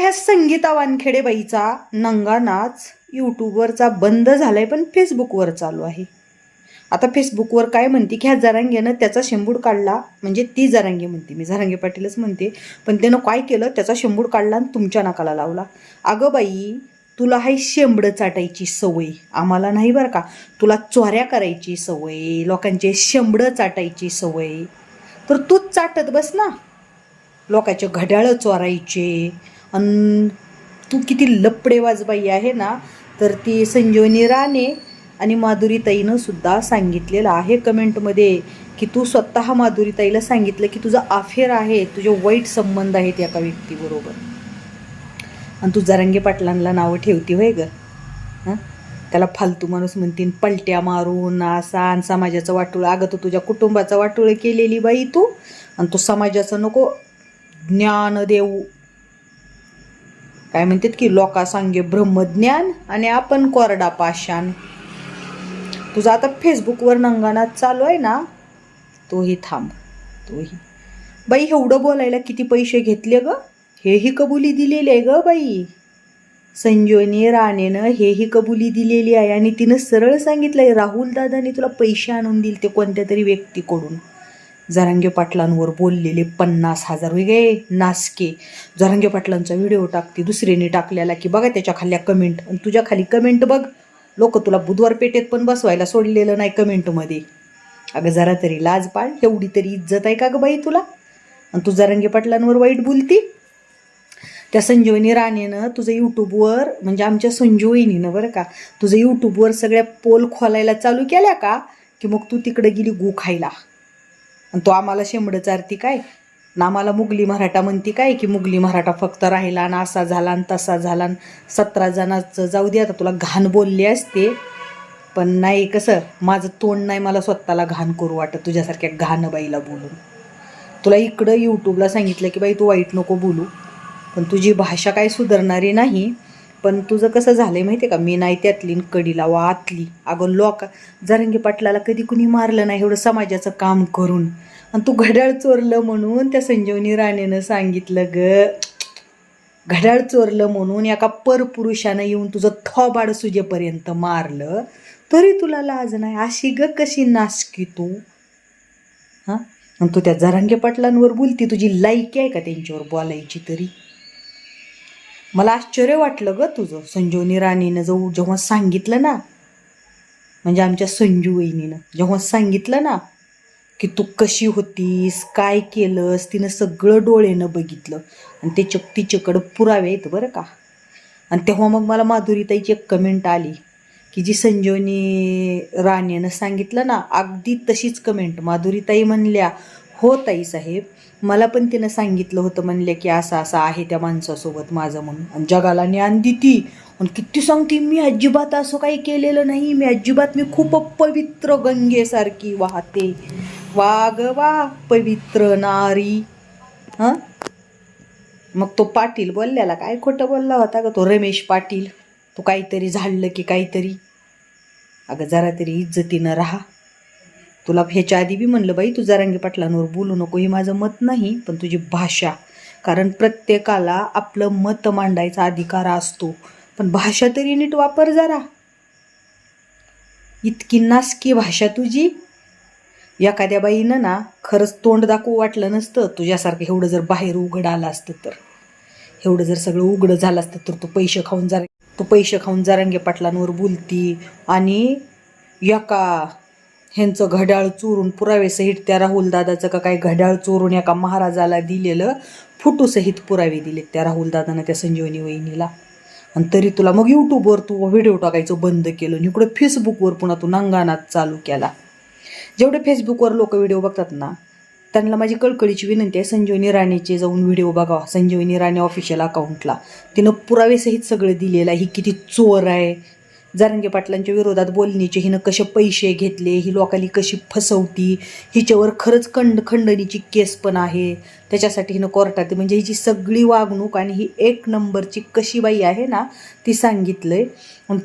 ह्या संगीता वानखेडे बाईचा नंगा नाच यूट्यूबवरचा बंद झालाय पण फेसबुकवर चालू आहे. आता फेसबुकवर काय म्हणते की ह्या जरांगेनं त्याचा शेंबूड काढला म्हणजे ती जरांगे म्हणते. मी जरांगे पाटीलच म्हणते पण त्यानं काय केलं त्याचा शेंबूड काढला आणि तुमच्या नाकाला लावला. अगं बाई तुला हाय शेंबडं चाटायची सवय. आम्हाला नाही बरं का? तुला चोऱ्या करायची सवय लोकांचे शेंबडं चाटायची सवय. तर तूच चाटत बस ना. लोकांचे घड्याळं चोरायचे आणि तू किती लपडेवाज बाई आहे ना तर ती संजीवनी राणे आणि माधुरीताईनं सुद्धा सांगितलेलं आहे कमेंटमध्ये की तू स्वतः माधुरीताईला सांगितलं की तुझा अफेअर आहे तुझे वाईट संबंध आहेत एका व्यक्तीबरोबर. आणि तू जरांगे पाटलांना नावं ठेवती होय ग. हां? त्याला फालतू माणूस म्हणतीन पलट्या मारून असा आणि समाजाचं वाटोळं. अगं तू तुझ्या कुटुंबाचं वाटोळं केलेली बाई तू. आणि तो समाजाचं नको ज्ञान देऊ. काय म्हणतात की लोका सांगे ब्रह्मज्ञान आणि आपण कोरडा पाषाण. तुझा आता फेसबुकवर नंगानात चालू आहे ना तोही थांब तोही. बाई एवढं बोलायला किती पैसे घेतले ग? हेही कबुली दिलेली आहे ग बाई. संजीवनी राणेनं हेही कबुली दिलेली आहे आणि तिनं सरळ सांगितलं आहे राहुल दादाने तुला पैसे आणून दिले ते कोणत्या तरी व्यक्तीकडून. जरांगे पाटलांवर बोललेले पन्नास हजार वेगळे नासके. जरांगे पाटलांचा व्हिडिओ टाकते दुसरीने टाकलेला की बघा त्याच्या खाल्ल्या कमेंट आणि तुझ्या खाली कमेंट बघ. लोक तुला बुधवार पेठेत पण बसवायला सोडलेलं नाही कमेंटमध्ये अगं जरा तरी लाज पाळ एवढी तरी इज्जत आहे का गं बाई तुला? आणि तू जरांगे पाटलांवर वाईट बोलती? त्या संजीवनी राणेनं तुझं यूट्यूबवर म्हणजे आमच्या संजीवनीनं बरं का तुझं यूट्यूबवर सगळ्या पोल खोलायला चालू केल्या का? की मग तू तिकडे गेली गु खायला. आणि तो आम्हाला शेंबडं चारती काय? ना आम्हाला मुगली मराठा म्हणती काय की मुगली मराठा फक्त राहिला आणि असा झाला आणि तसा झाला आणि सतरा जणांचं जाऊ दे आता तुला घाण बोलले असते. पण नाही कसं माझं तोंड नाही मला स्वतःला घाण करू वाटत तुझ्यासारख्या घाण बाईला बोलून. तुला इकडं यूट्यूबला सांगितलं की बाई तू वाईट नको बोलू पण तुझी भाषा काय सुधारणारी नाही. पण तुझं कसं झालंय माहिती आहे का? मी नाही त्यातली कडीला वा आतली अगं लोक जरंगी पाटलाला कधी कुणी मारलं नाही एवढं समाजाचं काम करून. आणि तू घड्याळ चोरलं म्हणून त्या संजीवनी राणेनं सांगितलं ग. घड्याळ चोरलं म्हणून एका परपुरुषानं येऊन तुझं थोबाड सुजेपर्यंत मारलं तरी तुला लाज नाही. अशी ग कशी नासकी तू. हां? आणि तू त्या जरांगे पाटलांवर बोलती. तुझी लायकी आहे का त्यांच्यावर बोलायची तरी? मला आश्चर्य वाटलं ग तुझं. संजीवनी राणीनं जाऊ जेव्हा सांगितलं ना म्हणजे आमच्या संजू वहिनीनं जेव्हा सांगितलं ना की तू कशी होतीस काय केलंस तिनं सगळं डोळेनं बघितलं. आणि ते चक तिच्याकडं पुरावे आहेत बरं का. आणि तेव्हा मग मला माधुरीताईची एक कमेंट आली की जी संजीवनी राणेनं सांगितलं ना अगदी तशीच कमेंट माधुरीताई म्हणल्या हो ताई साहेब मला पण तिनं सांगितलं होतं म्हणले की असं असं आहे त्या माणसासोबत माझं म्हणून. आणि जगाला ज्ञान दिती. आणि किती सांगते मी अजिबात असं काही केलेलं नाही. मी अजिबात मी खूप पवित्र गंगेसारखी वाहते. वाग वा पवित्र नारी. हां? मग तो पाटील बोलल्याला काय खोटं बोलला होता का तो रमेश पाटील? तो काहीतरी झाडलं की काहीतरी? अगं जरा तरी इज्जतीनं राहा. तुला ह्याच्या आधी बी म्हणलं बाई तुझा जरांगी पाटलांवर बोलू नको हे माझं मत नाही पण तुझी भाषा. कारण प्रत्येकाला आपलं मत मांडायचा अधिकार असतो. पण भाषा तरी नीट वापर जरा. इतकी नासकी भाषा तुझी. एखाद्या बाईनं ना खरंच तोंड दाखवू वाटलं नसतं तुझ्यासारखं एवढं जर बाहेर उघड आलं असतं तर. एवढं जर सगळं उघडं झालं असतं तर तू पैसे खाऊन जा तू पैसे खाऊन जरांगे पाटलांवर बोलती आणि एका ह्यांचं घड्याळ चोरून पुरावेसहित त्या राहुलदादाचं का काय घड्याळ चोरून एका महाराजाला दिलेलं फोटोसहित पुरावे दिलेत त्या राहुलदादानं त्या संजीवनी वहिनीला. आणि तरी तुला मग यूट्यूबवर तू व्हिडिओ टाकायचं बंद केलं आणि इकडं फेसबुकवर पुन्हा तू नांगानात चालू केला. जेवढे फेसबुकवर लोक व्हिडिओ बघतात ना त्यांना माझी कळकळीची विनंती आहे संजीवनी राणेचे जाऊन व्हिडिओ बघावा. संजीवनी राणे ऑफिशियल अकाउंटला तिनं पुरावेसहित सगळं दिलेलं आहे ही किती चोर आहे जारंगे पाटलांच्या विरोधात बोलण्याचे हिनं कसे पैसे घेतले ही लोकांनी कशी फसवती हिच्यावर खरंच खंड खंडणीची केस पण आहे. त्याच्यासाठी हिनं कोर्टात म्हणजे हिची सगळी वागणूक आणि ही एक नंबरची कशी बाई आहे ना ती सांगितलंय. आहे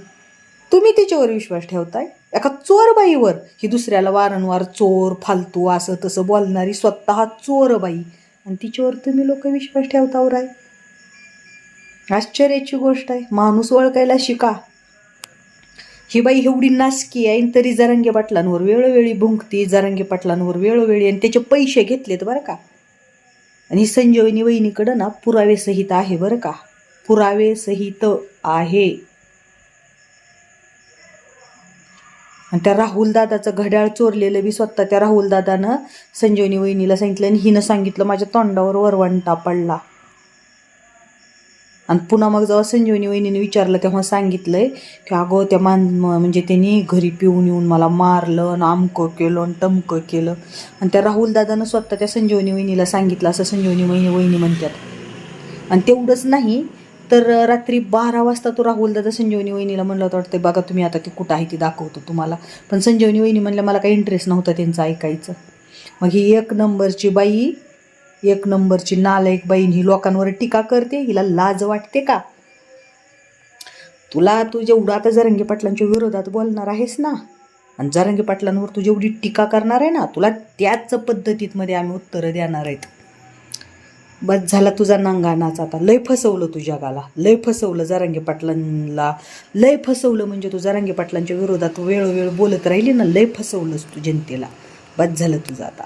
तुम्ही तिच्यावर विश्वास ठेवताय? एका चोरबाईवर ही दुसऱ्याला वारंवार चोर फालतू असं तसं बोलणारी स्वतः चोरबाई आणि तिच्यावर तुम्ही लोक विश्वास ठेवतावर आहे आश्चर्याची गोष्ट आहे. माणूस ओळखायला शिका. ही बाई एवढी नासकी आहे आणि तरी जरांगे पाटलांवर वेळोवेळी भुंकती जरांगे पाटलांवर वेळोवेळी आणि त्याचे पैसे घेतलेत बरं का. आणि संजीवनी वहिनीकडं ना पुरावे सहित आहे बरं का. पुरावे सहित आहे. आणि त्या राहुल दादाचं घड्याळ चोरलेलं बी स्वतः त्या राहुल दादानं संजीवनी वहिनीला सांगितलं आणि हिनं सांगितलं माझ्या तोंडावर वरवंटा पडला. आणि पुन्हा मग जेव्हा संजीवनी वहिनीने विचारलं तेव्हा सांगितलंय की अगं त्या मान म्हणजे त्यांनी घरी पिऊन येऊन मला मारलं आणि आमकं केलं आणि टमकं केलं. आणि त्या राहुल दादानं स्वतः त्या संजीवनी वहिनीला सांगितलं असं संजीवनी वहिनी वहिनी म्हणतात. आणि तेवढंच नाही तर रात्री बारा वाजता तो राहुल दादा संजीवनी वहिनीला म्हणलं होतं वाटतं बघा तुम्ही आता ते कुठं आहे ती दाखवतो तुम्हाला. पण संजीवनी वहिनी म्हणलं मला काही इंटरेस्ट नव्हता त्यांचं ऐकायचं. मग ही एक नंबरची बाई एक नंबरची नालायक बहीण ही लोकांवर टीका करते हिला लाज वाटते का? तुला तू जेवढं आता जरंगे पाटलांच्या विरोधात बोलणार आहेस ना आणि जरंगे पाटलांवर तू जेवढी टीका करणार आहे ना तुला त्याच पद्धतीतमध्ये आम्ही उत्तरं देणार आहेत. बस झाला तुझा नांगानाच आता. लय फसवलं तू जगाला. लय फसवलं जरांगे पाटलांना लय फसवलं म्हणजे तू जरांगे पाटलांच्या विरोधात वेळोवेळ बोलत राहिली ना लय फसवलंस तू जनतेला. बस झालं तुझं आता.